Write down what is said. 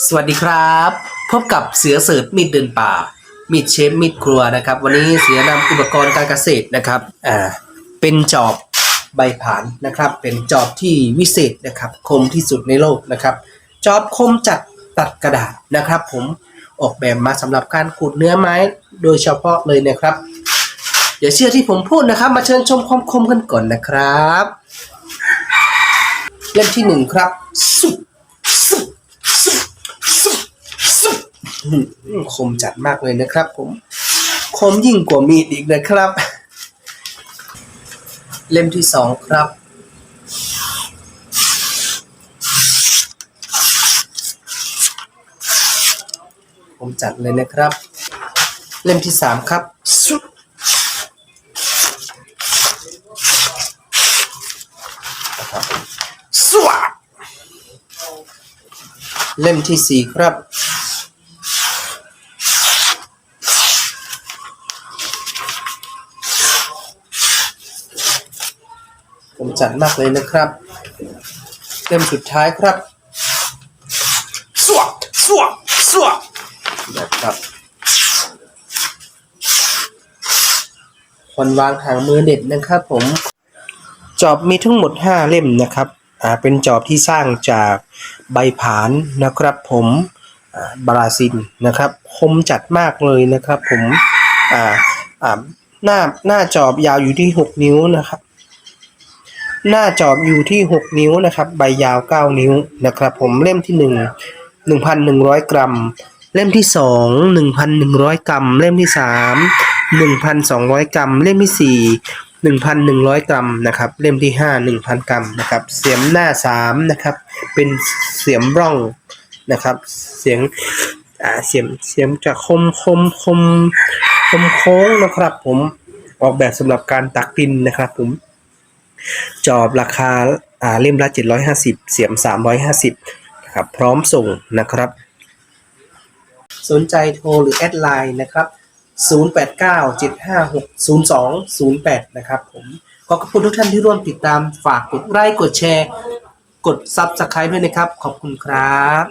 สวัสดีครับ พบกับเสือเสิร์ฟมีดเดินป่า มีดเชฟมีดครัวนะครับ วันนี้เสือนำอุปกรณ์การเกษตรนะครับอ่าเป็นจอบใบผานนะครับ เป็นจอบที่วิเศษนะครับ คมที่สุดในโลกนะครับ จอบคมจัดตัดกระดาษนะครับ ผมออกแบบมาสำหรับการขูดเนื้อไม้โดยเฉพาะเลยนะครับอย่าเชื่อที่ผมพูดนะครับ มาเชิญชมความคมกันก่อนนะครับ เล่มที่หนึ่งครับสุดสุดสุดสุดสุดอืม คมจัดมากเลยนะครับ ผม คมยิ่งกว่ามีดอีกนะครับ เล่มที่สองครับคมจัดเลยนะครับ เล่มที่สามครับสุดนะครัสเล่มที่สี่ครับ มจัดมากเลยนะครับเล่มสุดท้ายครับสวะสวะสวะนะครับคนวางหางมือเด็ดนะครับผม จอบมีทั้งหมด 5 เล่มนะครับอ่าเป็นจอบที่สร้างจากใบผานนะครับผมอ่าบราซิลนะครับ คมจัดมากเลยนะครับผมอ่าอ่าหน้าหน้าจอบยาวอยู่ที่ 6 นิ้วนะครับ หน้าจอบอยู่ที่ 6 นิ้วนะครับ ใบยาว 9 นิ้วนะครับ ผมเล่มที่ 1 1,100 กรัม เล่มที่ 2 1,100 กรัม เล่มที่ 3 1,200 กรัม เล่มที่ 4 1,100 กรัมนะครับ เล่มที่ 5 1,000 กรัมนะครับ เสียมหน้า 3 นะครับ เป็นเสียมร่องนะครับ เสียงอ่าเสียมเสียมจะคมคมคมคมโค้งนะครับ ผมออกแบบสำหรับการตักดินนะครับผม จอบราคาอ่าเล่มละ 750 เสียม 350นะครับพร้อมส่งนะครับ สนใจโทรหรือแอดไลน์นะครับ 0897560208 นะครับผมขอขอบคุณทุกท่านที่ร่วมติดตามฝากกดไลค์กดแชร์ กด Subscribe ด้วยนะครับ ขอบคุณครับ